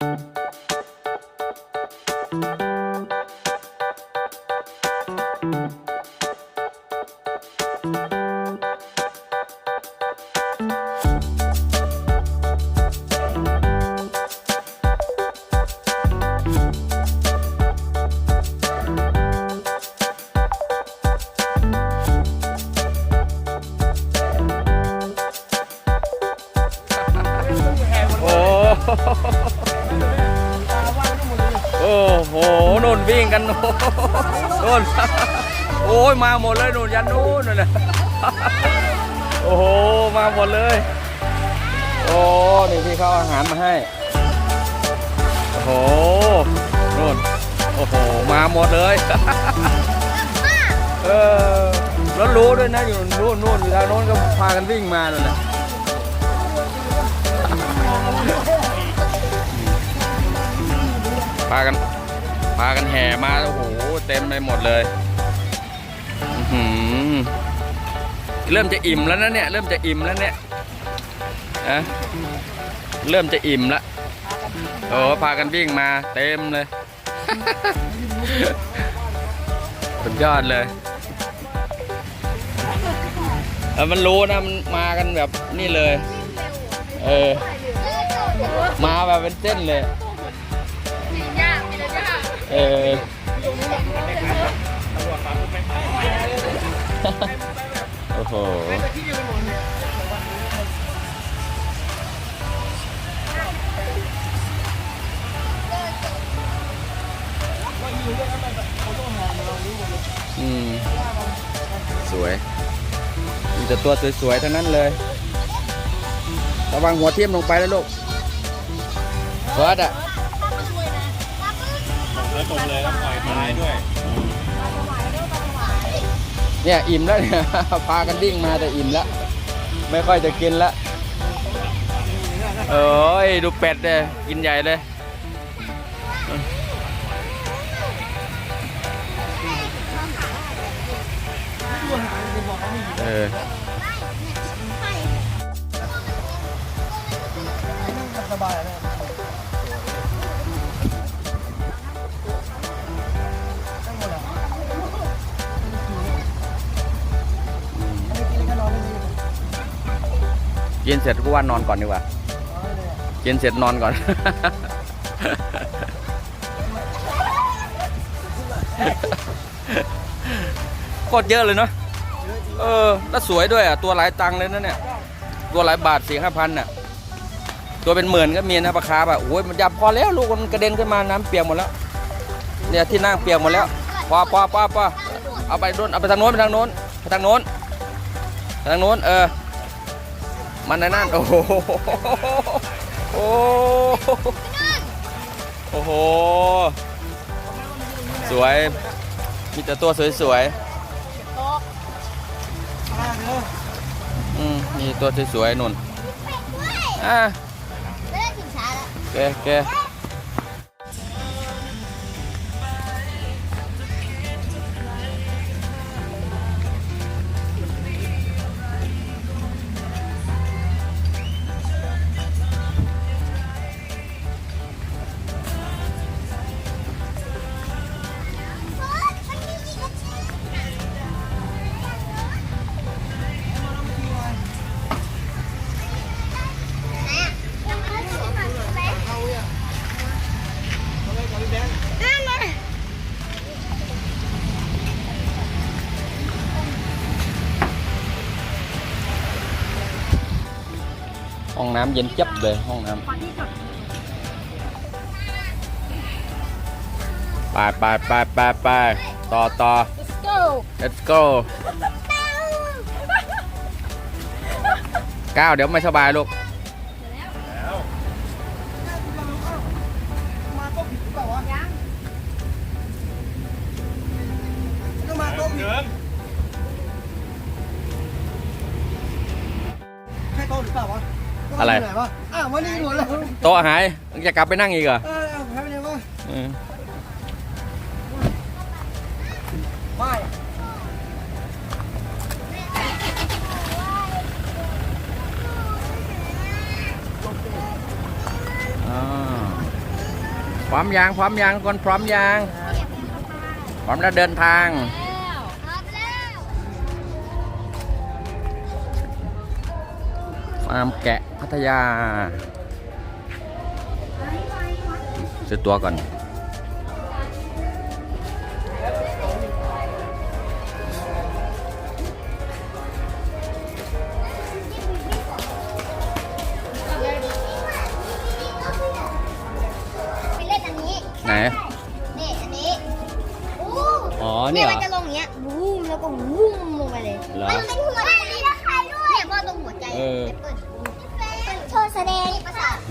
โวิ่งมาเลยนะพากันพากันแห่มาโอ้โหเต็มไปหมดเลยเริ่มจะอิ่มแล้วนะเนี่ย เริ่มจะอิ่มแล้วเนี่ยอะเริ่มจะอิ่มล้วโอ้พากันวิ่งมาเต็มเลยสุดยอดเลย เออมันรู้นะมันมากันแบบนี่เลย เออ มาแบบเป็นเส้นเลย เออโอ้โหอืม สวย แต่ตัวสวยๆทั้งนั้นเลย ระวังหัวเทียมลงไปแล้วลูกเฟิร์สอะแล้วตรงเลยแล้วปล่อยไม้ด้วย เนี่ยอิ่มแล้วเนี่ย พากันวิ่งมาแต่อิ่มแล้ว ไม่ค่อยจะกินแล้วเอ้ยดูเป็ดเลยกินใหญ่เลยเออ นเสร็จก็ว่านอนก่อนดีกว่ากินเสร็จนอนก่อน โคตรเยอะเลยเนาะ เออ แล้วสวยด้วยอะ ตัวหลายตังเลยนะเนี่ย ตัวหลายบาทสี่ห้าพันน่ะ ตัวเป็นหมื่นก็มีนะปลาคาร์ฟอะโอ้ยมันยับพอแล้วลูกมันกระเด็นขึ้นมาน้ำเปียกหมดแล้ว เนี่ยที่นั่งเปียกหมดแล้ว พอพอพอพอเอาไปโน้นเอาไปทางโน้นไปทางโน้นไปทางโน้นไปทางโน้น เออ มันนนั่นโอ้โหโอ้โหโอ้โห สวย มีแต่ตัวสวยๆอืมมีตัวสวยๆนุ่นอะแกแก น้ำเย็นจับเลยห้องน้ำไปไปไปไปไปต่อต่อ Let's go let's go ก้าวเดี๋ยวไม่สบายลูกมาโต๊ะผิดหรือเปล่าวะก็มาโต๊ะผิดเดินใช่โต๊ะหรือเปล่าวะ อะไรโต๊ยู่หนวะอ้าวมานี่หมดแล้วโต๊ะหายจะกลับไปนั่งอีกเหรอเออเอาหายไปไหนวะเออไม่อ่าพร้อมยางพร้อมยางคนพร้อมยางพร้อมแล้วเดินทางฟาร์มแกะ พัทยา ซื้อตัวก่อนไปเล่นอันนี้ไหน นี่อันนี้อู้อ๋อเนี่เนี่ยยเหรอ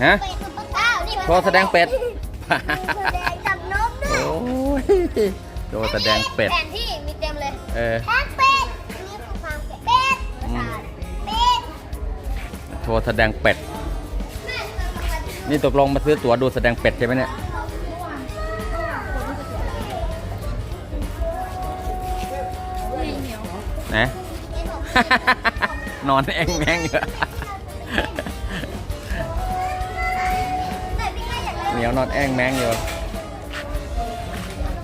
ฮะเป็ดอ้าวนี่มันโชว์แสดงเป็ดแสดงจับนกด้วยโอ้ยโชว์แสดงเป็ด แผนที่มีเต็มเลยเออ แผนเป็ดอันนี้คือฟาร์มแกะเป็ดประสาทเป็ดโชว์แสดงเป็ดนี่ตกลงมาซื้อตั๋วดูแสดงเป็ดใช่ไหมเนี่ยไหนนอนแองแมงอยู่ ยากเล่นเหนียวนอนแองแมงอยู่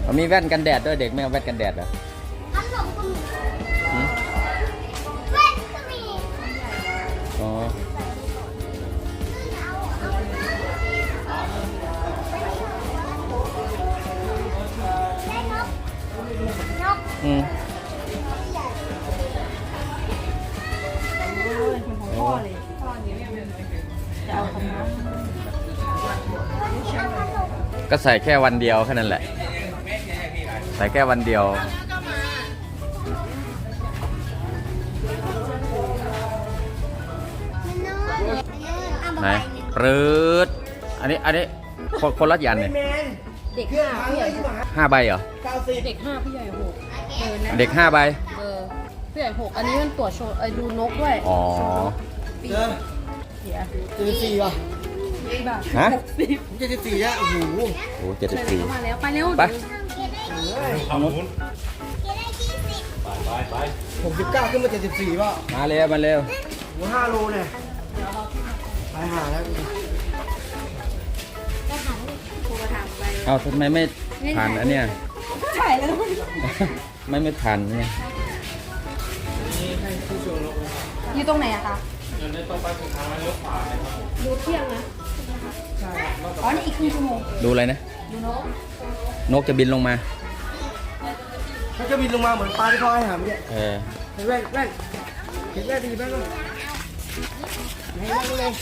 เอามีแว่นกันแดดด้วยเด็กไม่เอาแว่นกันแดดเหรอพัดลมก็มีหืมเว้นก็มีอ๋อ ก็ใส่แค่วันเดียวแค่นั้นแหละ ใส่แค่วันเดียวไหนปรืดอันนี้อันนี้คนคนละยันเนี่ยแมนเด็กเครื่องห้าพังผู้ใหเลญ่ยที่หมาห้าใบเหรอเก้าสิบเด็กห้าผู้ใหญ่หกเออนะเด็กห้าใบเออผู้ใหญ่หกอันนี้มันตรวจโชว์ไอ้ดูนกด้วยอ๋อปีเจอเสียเจ็ดสิบสี่ว่ะปีแบบ ฮะหกสิบเจ็ดสิบสี่แล้วโอ้โหโอ้เจ็ดสิบเลยสี่เข้ามาแล้วไปเร็วไปทางนู้นเก็ได้ยี่สิบไปไปไปหกสิบเก้าขึ้นมาเจ็ดสิบสี่ป่ะมาเร็วมาเร็วหัวห้าโลเนี่ยไปหาแล้วโทรมาถามไปเอาทำไมไม่ผ่านอันเนี้ยถ่ายแล้วไม่ไม่ผ่านเนี่ยอยู่ตรงไหนอะคะเดินได้ต้องไปสุดทางแล้วเลี้ยวขวาเลยครับดูเที่ยงนะ อ๋อนี่อีกครึ่งชั่วโมงดูอะไรนะ ดูนกนกจะบินลงมาเขาจะบินลงมาเหมือนปลาที่เขาให้หามเนี่ยเออ เห็นแว่นแว่นเห็นแว่นดีแว่นเลยไหนแว่นเลย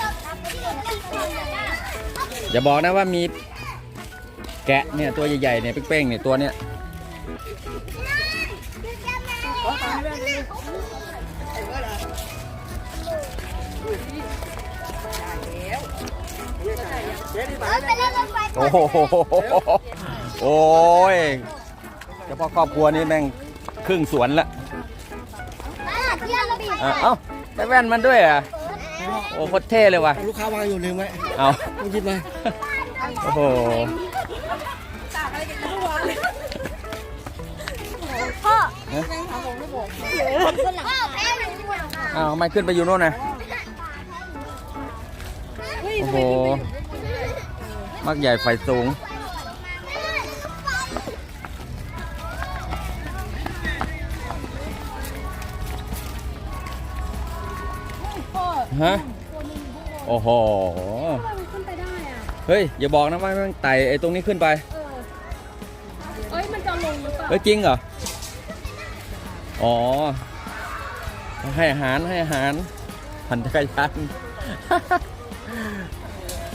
อย่าบอกนะว่ามีแกะเนี่ยตัวใหญ่ๆเนี่ยเป้งๆเนี่ยตัวเนี้ยเจ๊ดีเอป่ะอไปเล่น โอ้โหโอ้ยเฉพาะครอบครัวนี้แม่งครึ่งสวนละอะเที่ยวรถไฟอะเอ้าได้แว่นมันด้วยอะโอ้โคตรเท่เลยว่ะลูกค้าวางอยู่ลืมไว้เอาต้องหยิบมาโอ้โหพ่อฮะคนหลังพ่อแพ้หนึ่งคนหลังเอาไม่ขึ้นไปอยู่โน่นนะโอ้โห มักใหญ่ไฟสูงพ่อฮะ โอ้โห มันขึ้นไปได้อะเฮ้ย อย่าบอกนะว่ามันไต่ไอ้ตรงนี้ขึ้นไป เออ เอ้ย มันจะลงหรือเปล่า เฮ้ย จริงเหรอ อ๋อ ให้อาหารให้อาหารปั่นจักรยาน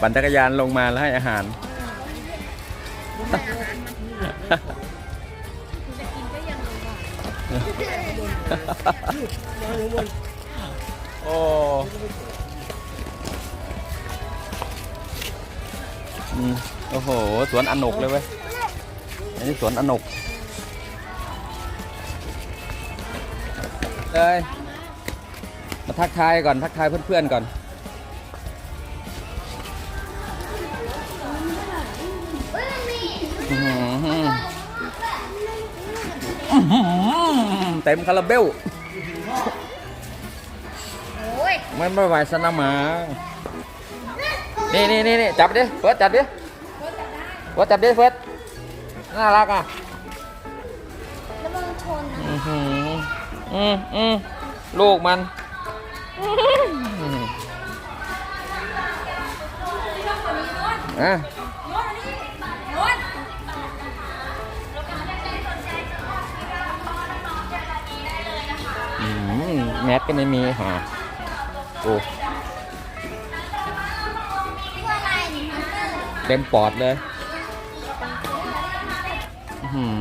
ปั่นจักรยานลงมาแล้วให้อาหาร จะกินก็ยังลงอะวางอยู่บนโอ้อืมโอ้โห สวนอนกเลยเว้ย อันนี้สวนอนกเอ้ยมาทักทายก่อน ทักทายเพื่อนๆก่อน เต็มคาราเบลโอ้ยไม่ไม่ไหวสนามหมานี่นี่นี่นี่จับดิเปิดจับดิว่าจับได้เฟิร์สน่ารักอะระวังชนนะอือหืออืมอืมลูกมันอะ แมสก็ไม่มีฮะโอ้เต็มปอดเลยหือ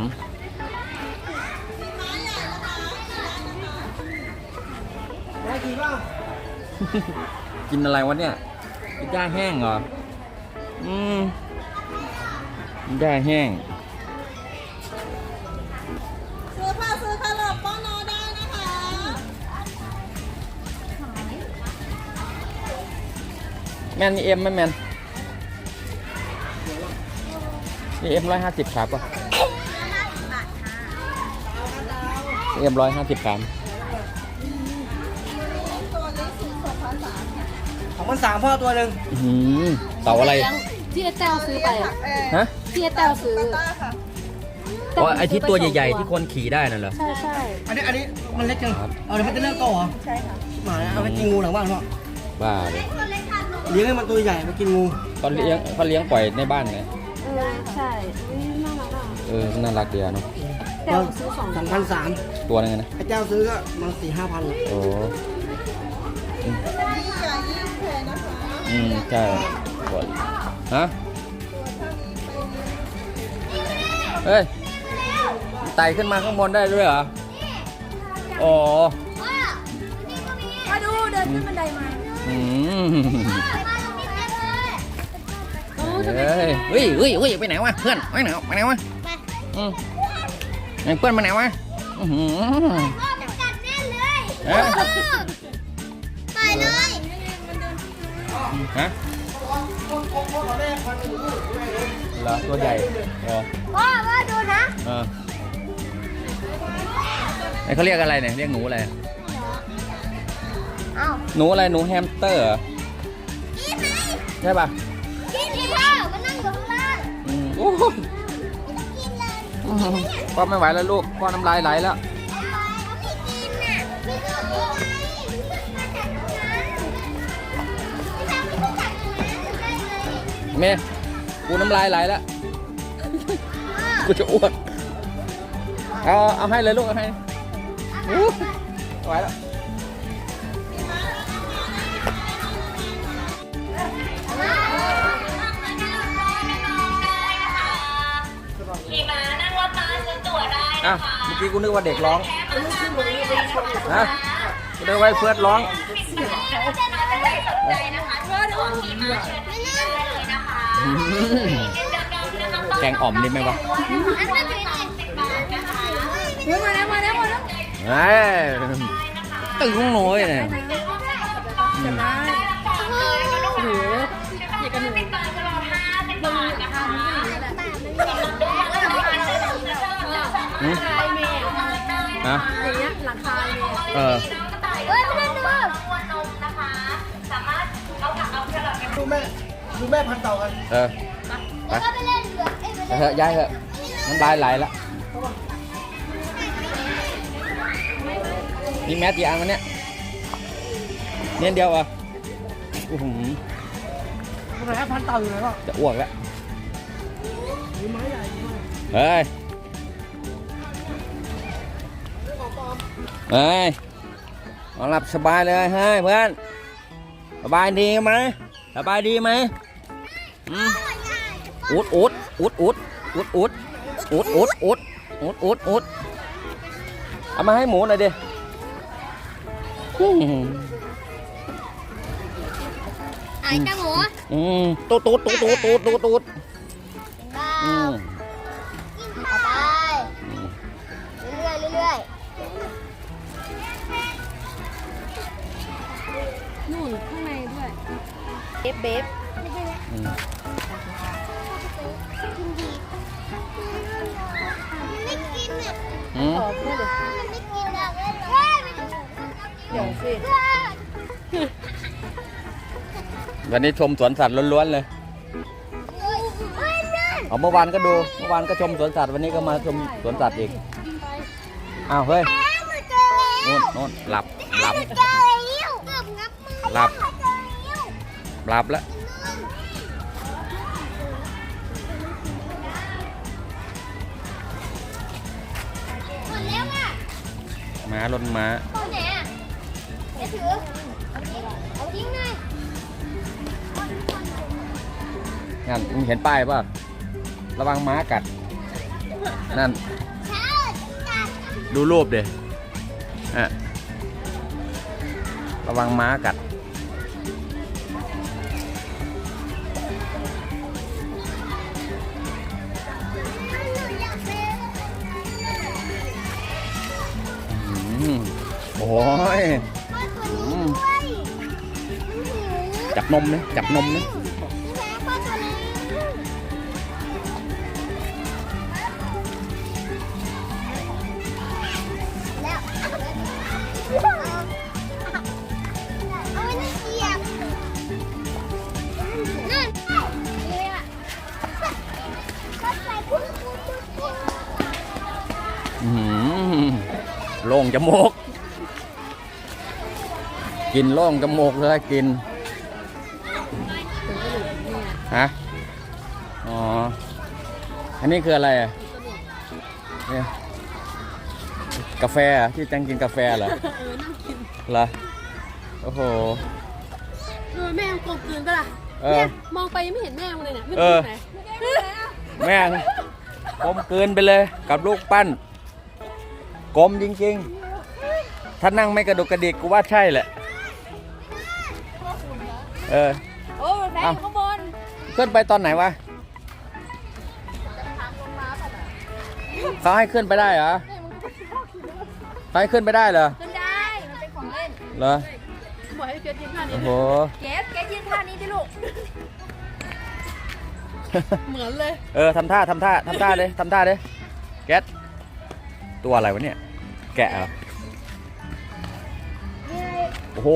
ได้กี่บ้างกินอะไรวะเนี่ยกินหญ้าแห้งเหรอ อืมกินหญ้าแห้ง มนมีเอ็มไหมแมนมีเอ็มร้อยห้าสิบครับป่ะเอ็มร้อยห้าสิบครับของมันสามพ่อตัวหนึ่งอื้อหือเต่าอะไร ที่เอเต้าซื้อไปอะฮะ ที่เอเต้าซื้ออ๋อไอที่ตัวใหญ่ๆที่คนขี่ได้นั่นเหรอ ใช่ใช่อันนี้อันนี้มันเล็กจัง ครับ เอาเดี๋ยวมันจะเลิกโตเหรอ ใช่ค่ะหมาเอาไปกินงูหลังบ้านพ่อบ้าเลยเลี้ ยงให้มันตัวใหญ่ไปกินงูเขาเลี้ยงเขาเลี้ยงปล่อยในบ้านไงเออใช่อุ๊ยน่ารักอะเออน่ารักดีอะเนาะแต่เราซื้อสองสองพันสามตัวนึงอะนะไอ้เจ้าซื้อก็มาสี่ห้าพันโอ้ยิ่งใหญ่ยิ่งแพงนะคะอืมใช่ตัวฮะเฮ้ยไต่ขึ้นมาข้างบนได้ด้วยเหรออ๋อว้าวนี่ก็มีมาดูเดินขึ้นบันไดมา อืมมาตรงนี้เต็มเลยโอ้ทำไมเฮ้ยเฮ้ยเฮ้ยเฮ้ยไปไหนวะเพื่อนไปไหนไปไหนวะอืมไอ้เพื่อนไปไหนวะอื้อหือพ่อจะกัดแน่เลยเอ๊ะไปเลยฮะเหรอตัวใหญ่เหรอพ่อว่าดูนะเออไอเขาเรียกอะไรเนี่ยเรียกหนูอะไรเอ้าหนูอะไรหนูแฮมสเตอร์เหรอกินไหมใช่ป่ะกินดิพ่อมานั่งอยู่ข้างล่างอืมโอ้โหกินเลยพ่อไม่ไหวแล้วลูกพ่อน้ำลายไหลแล้วไม่กินน่ะไม่ก็กินไงมาจากตรงนั้นไม่ทำไม่รู้จักตรงนั้นได้เลยเมย์กูน้ำลายไหลแล้วกูจะอ้วกเอาเอาให้เลยลูกเอาให้ อู้ไม่ไหวแล้ว อะเมื่อกี้กูนึกว่าเด็กร้องนะกูได้ไว้เฟิร์สร้อง แกงอ่อมนี่ไหมวะมาแล้วมาแล้มาแล้วเฮ้ยตึ้ของหน่อยเนี่ย ชนะหออยากันหนู ฮะอย่างเงี้ยหลังคายเมย์เออเฮ้ยไม่ได้ดูมวนนมนะคะสามารถเอาผักเอาแครอทไปดูแม่ดูแม่พันเต่ากันเออไปแล้วก็ไปเล่นเรือเอ้ยไปไปเล่นเถอะย้ายเถอะน้ำลายไหลแล้วมีแมสกี่อันวันเนี้ยเนียนเดียวเหรอะอื้อหือทำไมให้พันเต่าอยู่ไหนวะจะอ้วกแล้วมีไม้ใหญ่มีไม้เฮ้ย เฮ้ยนอนหลับสบายเลยเฮ้ยเพื่อน สบายดีไหมสบายดีไหมอืมอุดอุดอุดอุดอุดอุดอุดอุดอุดอุดอุดอุดเอามาให้หมูหน่อยดิอืมไอ้จ้าหมูอืมตูดตูดตูดตูดตูดตูด นู่นข้างในด้วยเบฟเบฟอืมๆกินดีมันไม่กินอะอืมขอเพื่อนเดี๋ยวมันไม่กินอะเฮ้ยมันเดี๋ยวสิวันนี้ชมสวนสัตว์ล้วนๆเลยเฮ้ยเฮ้ยนั่นเอาเมื่อวานก็ดู เมื่อวานก็ชมสวนสัตว์ วันนี้ก็มาชมสวนสัตว์อีก อ้าวเฮ้ยมันเจอแล้วโน่นโน่นหลับ หลับ หลับเจอแล้วหลับแล้วหมดแล้วอะม้าลนม้าตอนไหนอะเดี๋ยวถือเอาทิ้งเอาทิ้งหน่อยงั้นมึงเห็นป้ายป่ะ ระวังม้ากัด นั่นเช้าจัดดูรูปเดยอะระวังม้ากัด มโอ้ยพ่อตัวนี้ด้วยอื้อหือจับนมนะจับนมนะ ล่งจมูกกินโล่งจมูกเลยกินฮะอ๋อ อันนี้คืออะไรอะเนี่ยกาแฟเหรอที่แจังกินกาแฟเหรอเออนั่งกินเหรอโอ้โหเออแม่งกลมกลืนปะล่ะเออมองไปยังไม่เห็นแม่งเลยเนี่ยไม่เอรู้อไหน แม่งกลมเกินไปเลยกับลูกปั้น กลมจริงๆ ถ้านั่งไม่กระดุกกระดิกกูว่าใช่แหละ เออ โอ้แม่งอยู่ข้างบนขึ้นไปตอนไหนวะเขาให้ขึ้นไปได้เหรอเขาให้ขึ้นไปได้เหรอ ขึ้นได้ มันเป็นของเล่น เหรอบอกให้เกดยืนท่านี้โอ้โหเกดเกดยืนท่านี้ดิลูก เหมือนเลย เออทำท่าทำท่าทำท่าเลยทำท่าเลยแก๊สตัวอะไรวะเนี่ย แกะเหรอโอ้โห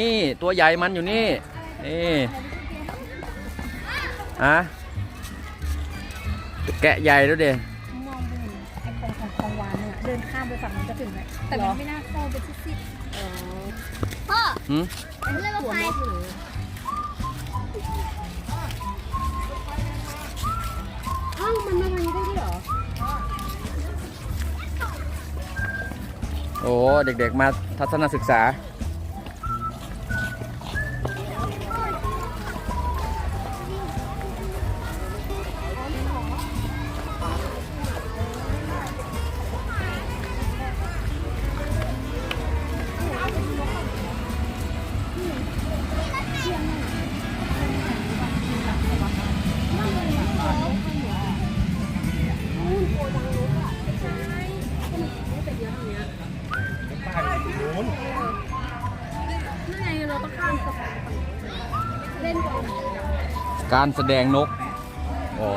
นี่ตัวใหญ่มันอยู่นี่ นี่อะแกะใหญ่แล้วเดมองดูไอ้ของของของหวานเนี่ยเดินข้ามไปฝั่งนั้นจะถึงไหมแต่มันไม่น่าเข้าไปซิดๆเออพ่อหืมอันนี้เราไปอ้าวมันมาทางนี้ได้ด้วยเหรอ โอ้เด็กๆมาทัศนศึกษา การแสดงนก อ๋อ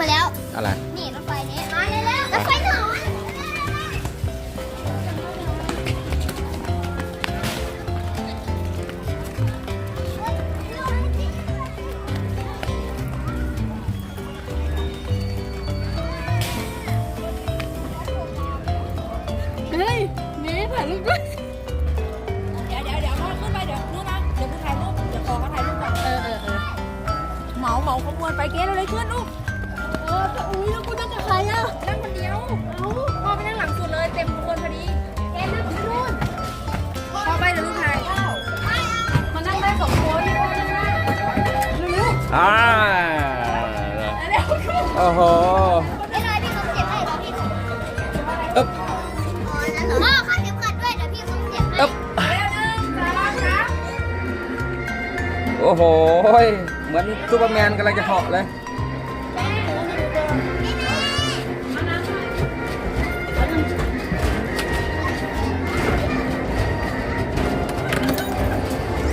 มาแล้ว อะไร อ่าโอ้โหไม่เลยพี่เขาเสียบให้เดี๋ยวพี่เขาอึ๊บอ๋อนั่นเหรอพ่อข้าเข็มขัดด้วยเดี๋ยวพี่เขาเสียบให้อึ๊บโอ้โห เหมือนซูเปอร์แมนกำลังจะเหาะเลย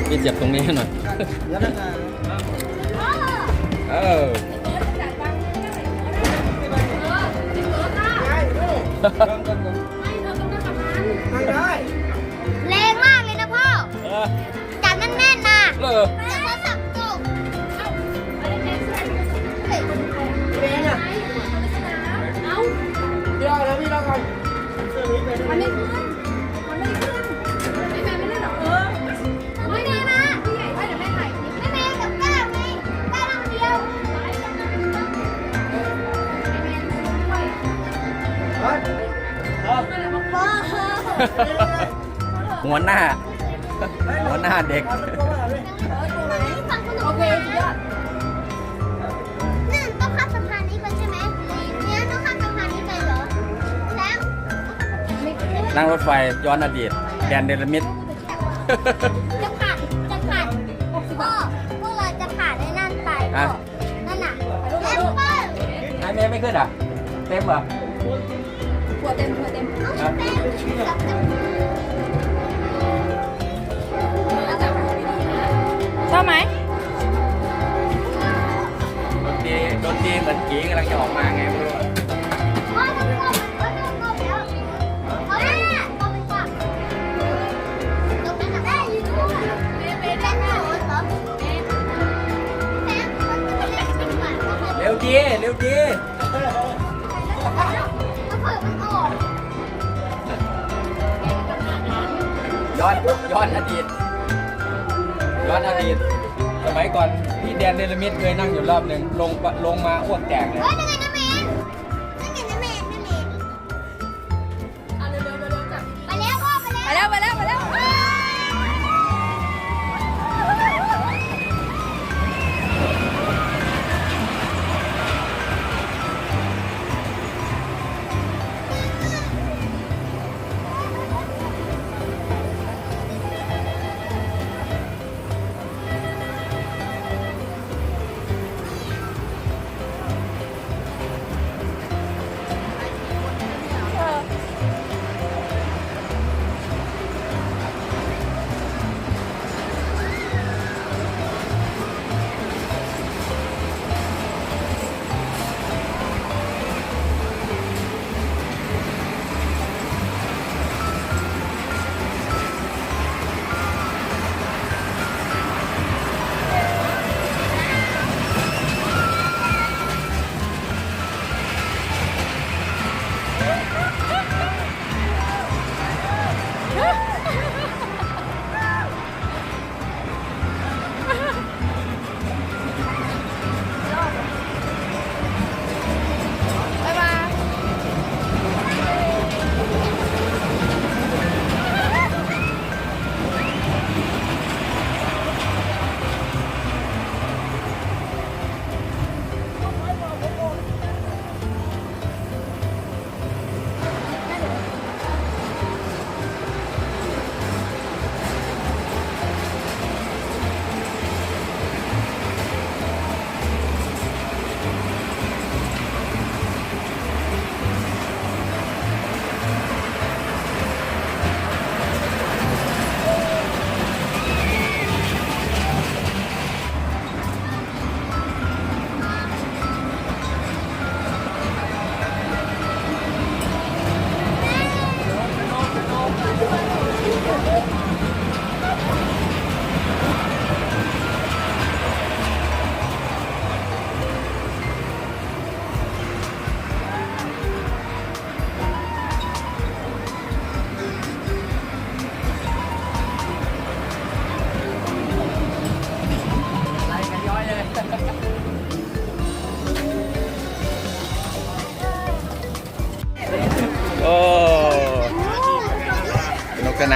พี่เจ็บตรงนี้ให้หน่อยเออแรงมากเลยนะพ่อเออจับแน่นๆนะ เออ หัวหน้า หัวหน้าเด็กฟังคุณโอเคสุดยอดนึ่งต้องข้ามสะพานนี้ไปใช่ไหมเนี่ยต้องข้ามสะพานนี้ไปเหรอแล้วนั่งรถไฟย้อนอดีต แดนเดลมิดจะผ่านจะผ่านพ่อพวกเราจะผ่านในนั่นไปพ่อนั่นน่ะแอปเปิ้ลไอเมย์ไม่ขึ้นอะ เต็มเหรอหัวเต็มหัวเต็ม เอาแป้งกับกับ ชอบไหมดนตรีดนตรีเหมือนผีกำลังจะออกมาไงไม่รู้ รอบหนึ่งลงลงมาอ้วกแตกเลย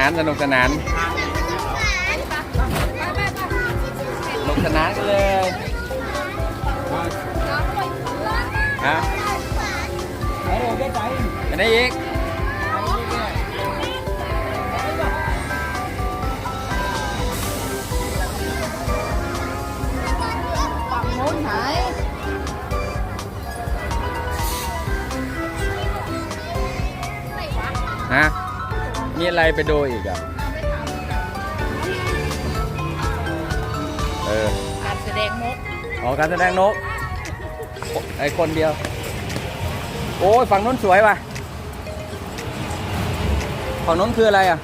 านสนุกสนานสนุกสนานกันเลยฮะอันนี้อีก มีอะไรไปดูอีกอะ เออ การแสดงนกอ๋อการแสดงนก ไอคนเดียว โอ้ยฝั่งนู้นสวยว่ะ ฝั่งนู้นคืออะไรอะ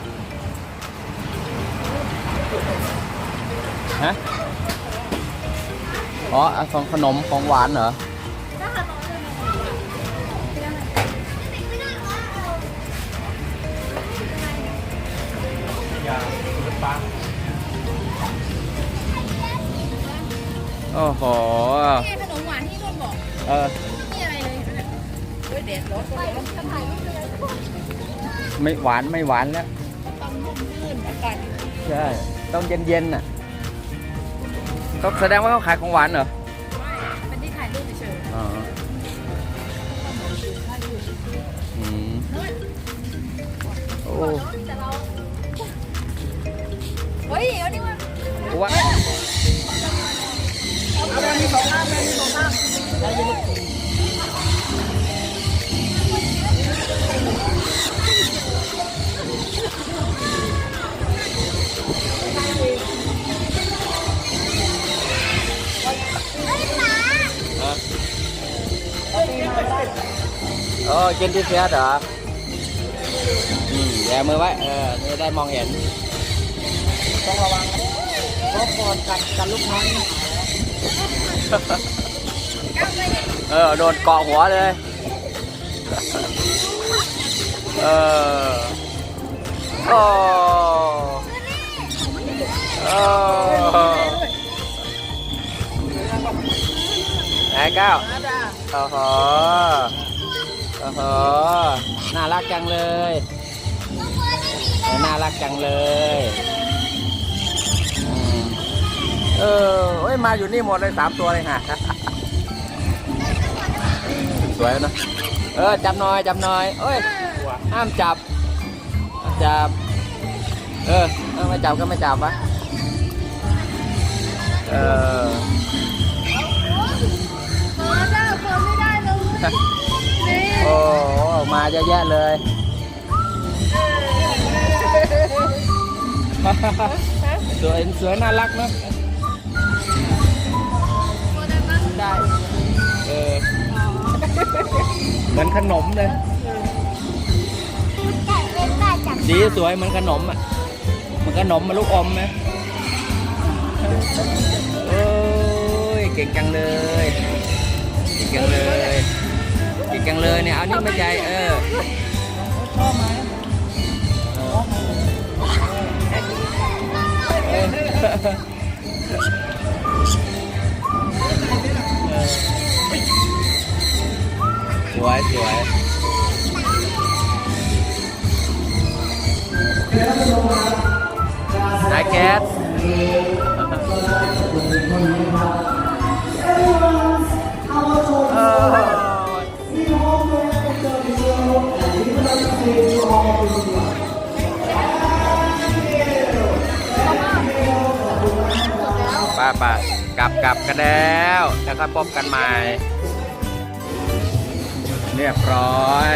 ฮะ อ๋ออะของขนมของหวานเหรอ โอ้โห นี่ขนมหวานที่นุ่นบอกเออนี่อะไรเลยเฮ้ยเด็ดรถรถรถจะถ่ายรูปเลยไม่หวานไม่หวานแล้ว ต้องนุ่มลื่นอากาศใช่ ต้องเย็นๆน่ะก็แสดงว่าเขาขายของหวานเหรอเป็นที่ถ่ายรูปเฉยอ๋ออืมโอ้แต่เราเฮ้ยเอานี่มาว่า โอ้กินที่เฟียสเหรออืมแย่มือไว้เออจะได้มอง เห็นต้องระวังเพราะก่อนกัดกันลูกค้านี่เออโดนเกาะหัวเลยเออโอ้โอ้ไหนก้าวโอ้โหโอ้โหน่ารักจังเลยเออน่ารักจังเลยอืม เออเฮ้ยมาอยู่นี่หมดเลยสามตัวเลยฮะสวยนะเออจับหน่อยจับหน่อยเอ้ยห้ามจับห้ามจับ เออถ้าไม่จับก็ไม่จับวะเออเออจ้าเปิดไม่ได้เลยนี่โอ้โหมาเยอะแยะเลยสวยสวยน่ารักเนอะ ได้ เออ เหมือนขนมเลย แต่เป็นบ้าจับสีสวยเหมือนขนมอะเหมันขนมมาลูกอมไหมโอ้ยเก่งจังเลย เก่งจังเลย เก่งจังเลยเนี่ยเอานี่มาใจเออ ชอบไหมเออสวยสวยนายแคทเออ ป้าป้าก ลับกลับกันแล้วแล้วก็พบกันใหม่ เรียบร้อย